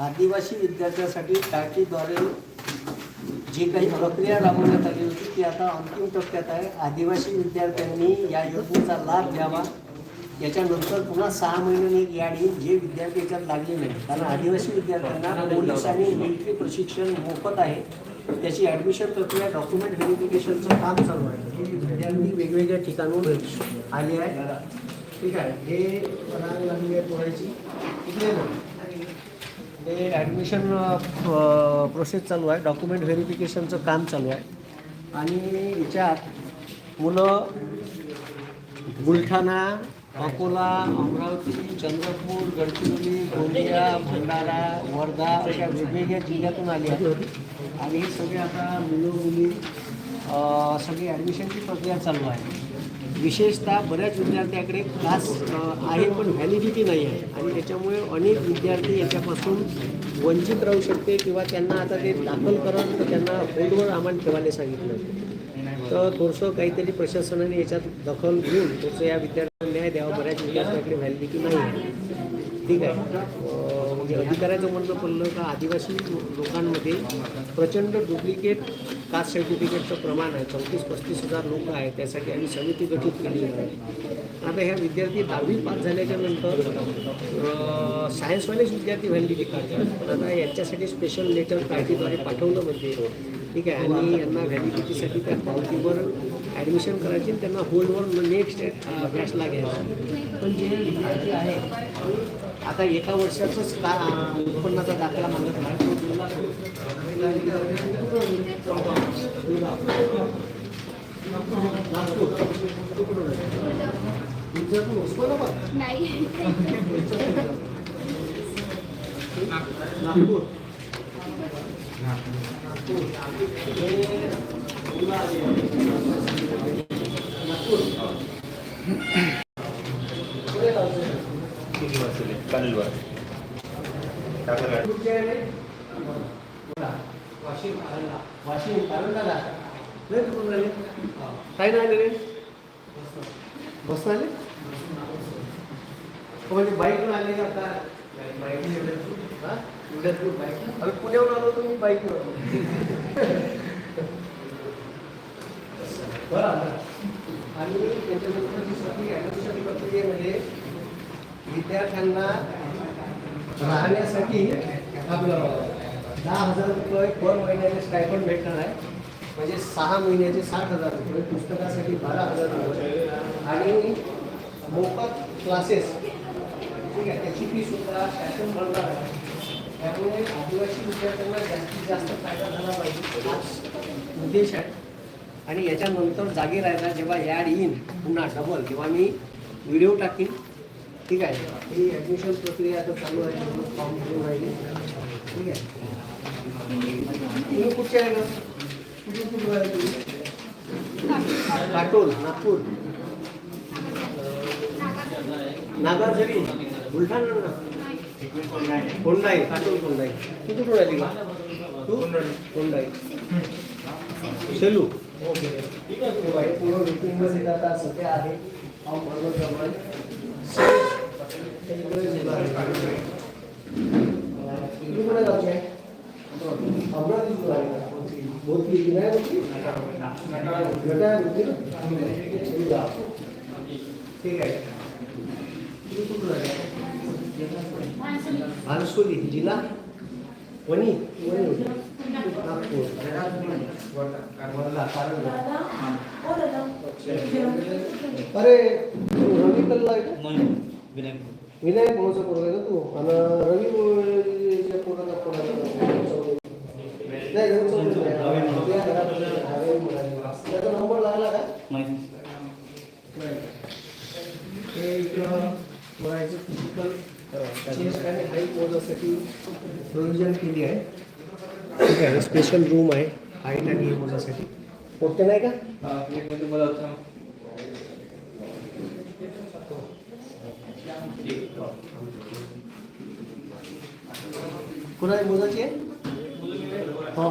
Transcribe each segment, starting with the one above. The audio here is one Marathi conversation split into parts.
आदिवासी विद्यार्थ्यांसाठी टाकीद्वारे जी काही प्रक्रिया राबवण्यात आली होती ती आता अंतिम टप्प्यात आहे. आदिवासी विद्यार्थ्यांनी या योजनेचा लाभ घ्यावा. याच्यानंतर पुन्हा सहा महिन्यांनी एक याड येईल जे विद्यार्थी याच्यात लागले नाही कारण आदिवासी विद्यार्थ्यांना पोलीस आणि मिलिटरी प्रशिक्षण मोफत आहे. त्याची ॲडमिशन प्रक्रिया डॉक्युमेंट व्हेरिफिकेशनचं काम चालू आहे. हे विद्यार्थी वेगवेगळ्या ठिकाणून आले आहे ठीक आहे. हे रांग लागली आहे पोहायची इकडे ॲडमिशन प्रोसेस चालू आहे. डॉक्युमेंट व्हेरिफिकेशनचं काम चालू आहे. आणि याच्यात मुलं बुलढाणा अकोला अमरावती चंद्रपूर गडचिरोली गोंदिया भंडारा वर्धा अशा वेगवेगळ्या जिल्ह्यातून आली आहेत. आणि हे सगळे आता मुलं मुली सगळी ॲडमिशनची प्रक्रिया चालू आहे. विशेषतः बऱ्याच विद्यार्थ्याकडे क्लास आहे पण व्हॅलिडिटी नाही आहे. आणि त्याच्यामुळे अनेक विद्यार्थी याच्यापासून वंचित राहू शकते किंवा त्यांना आता ते दाखल कराल तर त्यांना बोर्डवर आम्हाला ठेवायला सांगितलं. तर थोडंसं काहीतरी प्रशासनाने याच्यात दखल घेऊन थोडंसं या विद्यार्थ्यांना न्याय द्यावा बऱ्याच विद्यार्थ्यांकडे व्हॅलिडिटी नाही आहे. ठीक आहे. म्हणजे अधिकाऱ्याचं म्हणणं पडलं का आदिवासी लोकांमध्ये प्रचंड डुप्लिकेट कास्ट सर्टिफिकेटचं प्रमाण आहे. चौतीस पस्तीस हजार लोक आहेत. त्यासाठी आम्ही समिती गठीत केली आहे. आता ह्या विद्यार्थी दहावी पास झाल्याच्यानंतर सायन्सवालेच विद्यार्थी व्हॅलिडिटी काढतात. पण आता यांच्यासाठी स्पेशल लेटर पार्टीद्वारे पाठवलं म्हणजे ठीक आहे. आणि यांना व्हॅलिडिटीसाठी त्या पावतीवर ॲडमिशन करायची आणि त्यांना होल्डवर नेक्स्ट बॅचला घ्यायचं. पण जे विद्यार्थी आहे आता एका वर्षाचंच का उत्पन्नाचा दाखला मागत नाही. नागपूर. विद्यार्थी उस्मानाबाद नाही नागपूर वाशिम कारंजा वाशिम कारंजा नाही कुठून आले काय नाही आले रे बस आले हो, म्हणजे बाईकवर आले का आता बाईक बाईक आम्ही पुण्याहून आलो तुम्ही बाईकवर बरं आलं. आणि त्याच्यानंतर जी सगळी ॲडमिशन प्रक्रियेमध्ये विद्यार्थ्यांना राहण्यासाठी आपलं दहा हजार रुपये पर महिन्याचे स्टायपंड भेटणार आहे. म्हणजे सहा महिन्याचे साठ हजार रुपये. पुस्तकासाठी बारा हजार रुपये. आणि मोफत क्लासेस ठीक आहे त्याची फी सुद्धा शासन भरणार आहे. त्यामुळे आदिवासी विद्यार्थ्यांना जास्तीत जास्त फायदा झाला पाहिजे. हाच उद्देश आहे. आणि याच्यानंतर जागे राहायला जेव्हा ॲड येईन पुन्हा डबल तेव्हा मी व्हिडिओ टाकीन ठीक आहे. ही ॲडमिशन प्रक्रिया आता चालू आहे. फॉर्म घेऊन राहिली. ठीक आहे. तुम्ही कुठचे आहे का कुठून कुठून आहे तुम्ही? काटोल नागपूर. नागाझरी बुलढाणा. ना कोंडाई काटोल कोंडाई तू कुठून आली का तू कोंडाई सेलू ओके ठीक आहे तेव्हा हे पूर्ण रुटीनमध्ये आता सध्या आहे हा बरोबर तुम्ही कुठे गावचे आहे अमरावती कुठं आहे का? भोसरी की नाही भोसरी? गटार भोसरी ना? ठीक आहे तुम्ही कुठून आहे भानसोली जिल्हा वणी वणी नागपूर वर्धा कारंजा अरे तू रवी कल्ला आहे विनायक म्हणून पोरगा आहे का तू आणि रवी मुळेच्या पोराचा पोराचा नाही रवी चौधरी नाही. त्या नंबर लागला का प्रोव्हिजन केली आहे ठीक आहे स्पेशल रूम आहे हाईट आणि हे मोजण्यासाठी मोठे नाही का? कुणाला मोजायची आहे हो।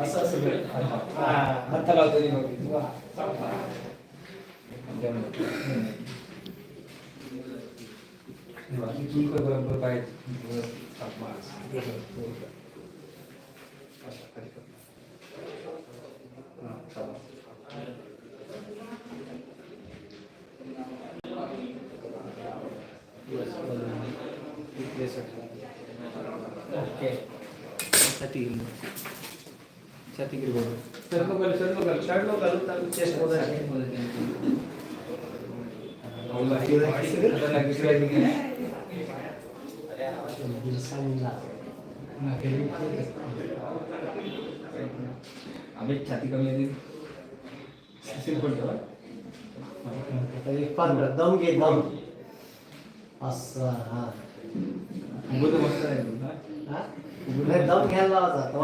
असं असं हात लावतो पाहिजे साठी छातीगिरी बरोबर सर्व कर सर्व कर शर्ट लो घालून चालू चेस्ट आम्ही छाती कमी आहे. सिंपल ठेवा. दम घे दम. असं हा. उभं मस्त आहे दम घ्यायला लावायचा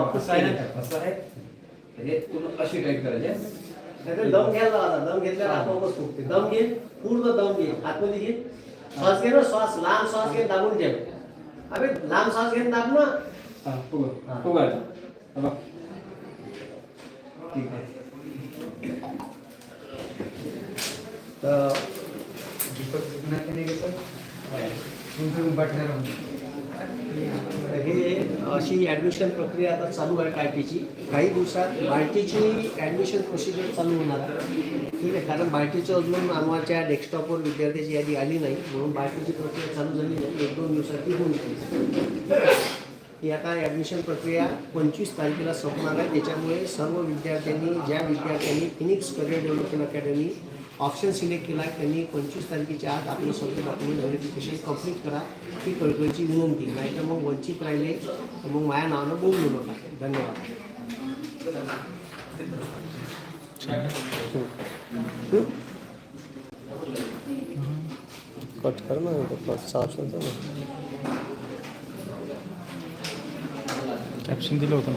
हे अशी टाईप करायची दम घ्यायला लावायचा दम घेतल्यावर आपोआपच फुगते. दम घे पूर्ण दम घे. आतमध्ये घे. श्वास घे ना श्वास. लांब श्वास घे दाबून ठेव अबे लांब श्वास घेऊन दाब ना. बघ. ठीक आहे. हे अशी ॲडमिशन प्रक्रिया आता चालू आहे टायपीची काही दिवसात बायटीची ॲडमिशन प्रोसिजर चालू होणार. ठीक आहे कारण बायटीचं अजून आम्हाच्या डेस्कटॉपवर विद्यार्थ्याची यादी आली नाही म्हणून बायटीची प्रक्रिया चालू झाली नाही. एक दोन दिवसात ती होऊन जाईल. ही आता ॲडमिशन प्रक्रिया पंचवीस तारखेला संपणार आहे. त्याच्यामुळे सर्व विद्यार्थ्यांनी ज्या विद्यार्थ्यांनी Phoenix career development academy option select केला त्यांनी पंचवीस तारखेच्या आत आपलं सगळं डॉक्युमेंट व्हेरिफिकेशन कंप्लीट करा. ही कळकळीची विनंती नाही तर मग वंचित राहिले तर मग माझ्या नावानं बोलू नका. धन्यवाद. कट कर ना कॅप्शन दिलं होतं